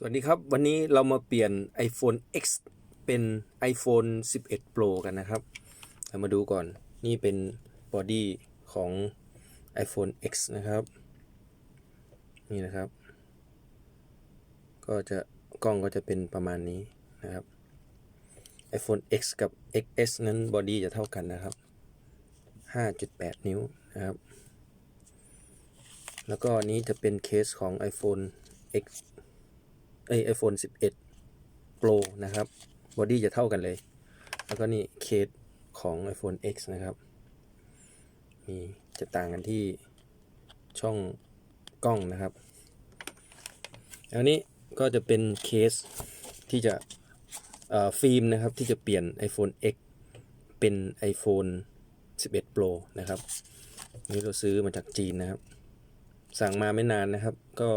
สวัสดีครับ วันนี้เรามาเปลี่ยน iPhone X เป็น iPhone 11 Pro กันนะครับ เรามาดูก่อนนี่เป็นบอดี้ของ iPhone X นะครับ นี่นะครับ ก็จะกล้องก็จะเป็นประมาณนี้นะครับ iPhone X กับ XS นั้นบอดี้จะเท่ากันนะครับ 5.8 นิ้วนะครับ แล้วก็นนี้จะเป็นเคสของ iPhone X เอ้ย iPhone 11 Pro นะครับบอดี้จะเท่ากันเลย แล้วก็นี่เคสของ iPhone X นะครับมีจะต่างกันที่ช่องกล้องนะครับแล้วนี้ก็จะเป็นเคสที่จะเอ่อฟิล์มนะครับที่จะเปลี่ยน iPhone X เป็น iPhone 11 Pro นะครับนี่เราซื้อมาจากจีนนะครับ สั่งมาไม่นานนะครับ ก็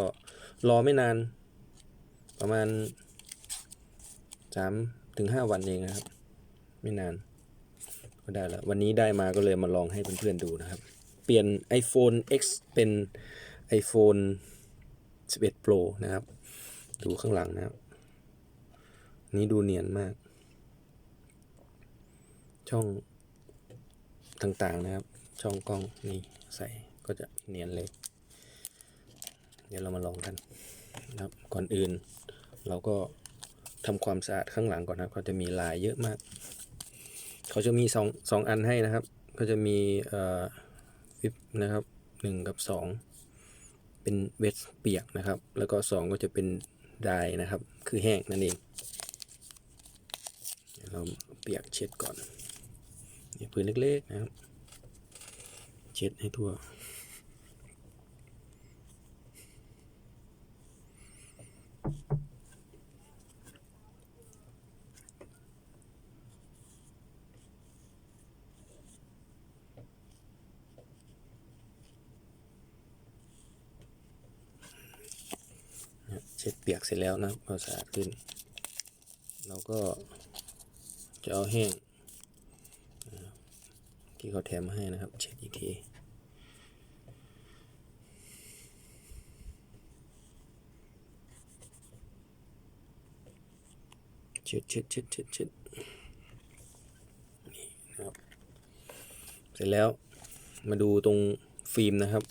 รอไม่นาน ประมาณสามถึงห้าวันเองนะครับ ไม่นาน ก็ได้แล้ววันนี้ได้มาก็เลยมาลองให้เพื่อนๆดูนะครับ เปลี่ยน iPhone X เป็น iPhone 11 Pro นะครับ ดูข้างหลังนะครับ นี้ดูเนียนมาก ช่องต่างๆนะครับ ช่องกล้องนี่ใส่ก็จะเนียนเลย เดี๋ยวเรามาลองกัน นะครับก่อนอื่น เราก็ทำความสะอาดข้างหลังก่อนนะครับเขาจะมีลายเยอะมาก เขาจะมีสองสองอันให้นะครับ ก็จะมีเอ่อวิปนะครับหนึ่งกับสองเป็นเวทเปียกนะครับ แล้วก็สองก็จะเป็นดายนะครับ คือแห้งนั่นเองเดี๋ยวเราเปียกเช็ดก่อนนี่พื้นเล็กๆนะครับ เช็ดให้ทั่ว เช็ดเปียกเสร็จแล้วนะครับพอสะอาดขึ้น เราก็จะเอาแห้งที่เขาแถมมาให้นะครับ เช็ดอีกทีเช็ดเช็ดเช็ดเช็ดเช็ดนี่นะครับ เสร็จแล้วมาดูตรงฟิล์มนะครับ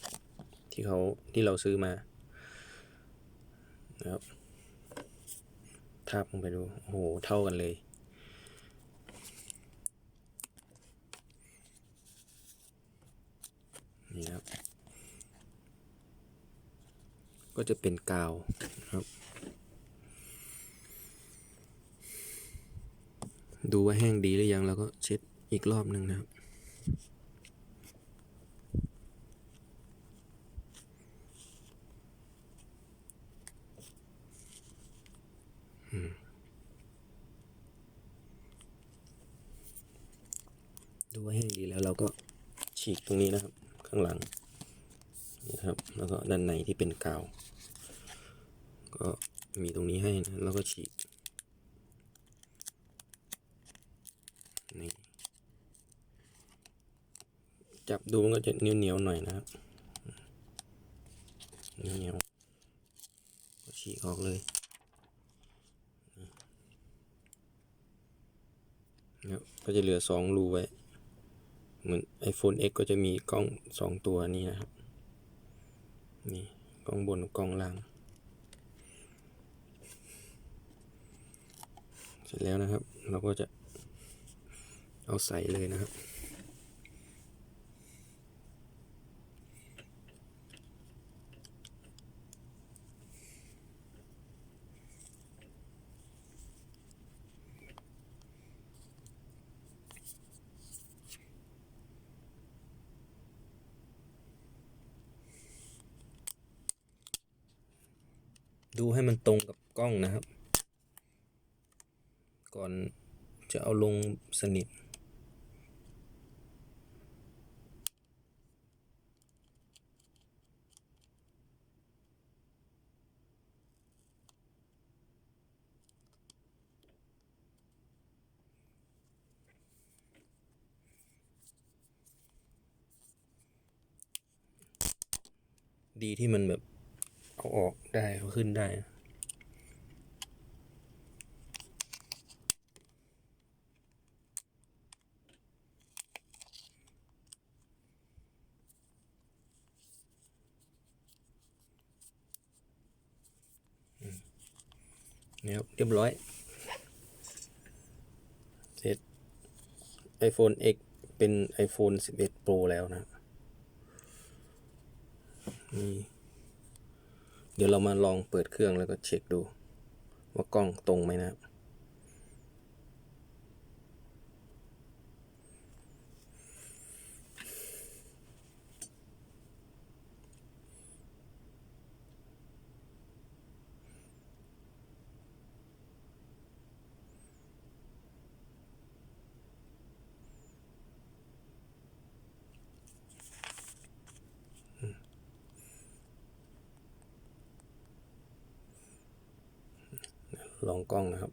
ที่เขาที่เราซื้อมา นะครับทาบลงไปดู โอ้โห เท่ากันเลย นี่ครับ ก็จะเป็นกาวครับ ดูว่าแห้งดีหรือยัง แล้วก็เช็ดอีกรอบหนึ่งนะครับ ดูว่าแห้งดีแล้วเราก็ฉีกตรงนี้นะครับ ข้างหลังนะครับ แล้วก็ด้านในที่เป็นกาว ก็มีตรงนี้ให้นะแล้วก็ฉีกนี่จับดูมันก็จะเหนียวเหนียวๆหน่อยนะครับเหนียวก็ฉีกออกเลยนะครับก็จะเหลือสองรูไว้ เหมือน iPhone X ก็จะมีกล้องสองตัวนี้นะครับ นี่กล้องบนกล้องล่าง เสร็จแล้วนะครับ เราก็จะเอาใส่เลยนะครับ ดูให้มันตรงกับกล้องนะครับ ก่อนจะเอาลงสนิทดีที่มันแบบ เอาออกได้เอาขึ้นได้เนี้ยเรียบร้อย เสร็จ iPhone X เป็น iPhone 11 Pro แล้วนะนี่ เดี๋ยวเรามาลองเปิดเครื่องแล้วก็เช็คดู ว่ากล้องตรงไหมนะครับ ลองกล้องนะครับ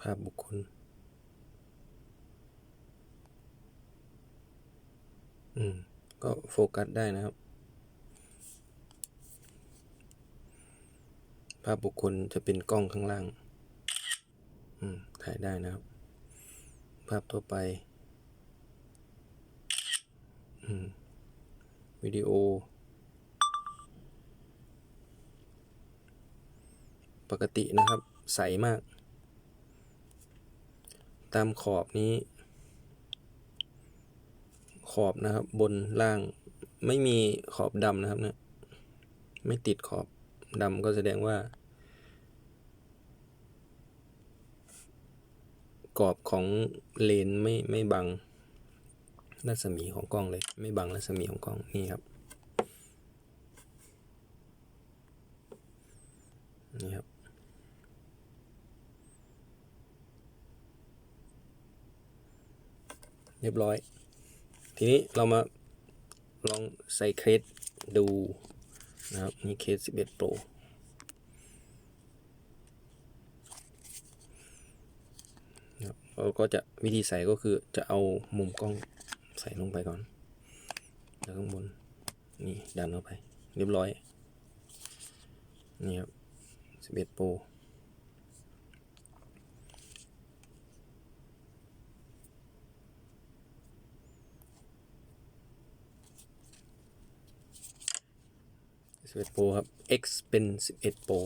ภาพบุคคลอืม ก็โฟกัสได้นะครับ ภาพบุคคลจะเป็นกล้องข้างล่าง อืม ถ่ายได้นะครับ ภาพทั่วไป วิดีโอ ปกตินะครับ ใสมาก ตามขอบนี้ ขอบนะครับ บนล่าง ไม่มีขอบดำนะครับเนี่ย ไม่ติดขอบดำก็แสดงว่า กรอบของเลนส์ไม่ไม่บัง รัศมีของกล้องเลย ไม่บังรัศมีของกล้องนี่ครับนี่ครับเรียบร้อย ทีนี้เรามาลองใส่เคสดูนะครับนี่เคส11 Pro นะครับเราก็จะวิธีใส่ก็คือจะเอามุมกล้อง ใส่ลงไปก่อน แล้วข้างบน นี่ดันเข้าไป เรียบร้อย นี่ครับ11 Pro 11 Pro ครับ X เป็น 11 Pro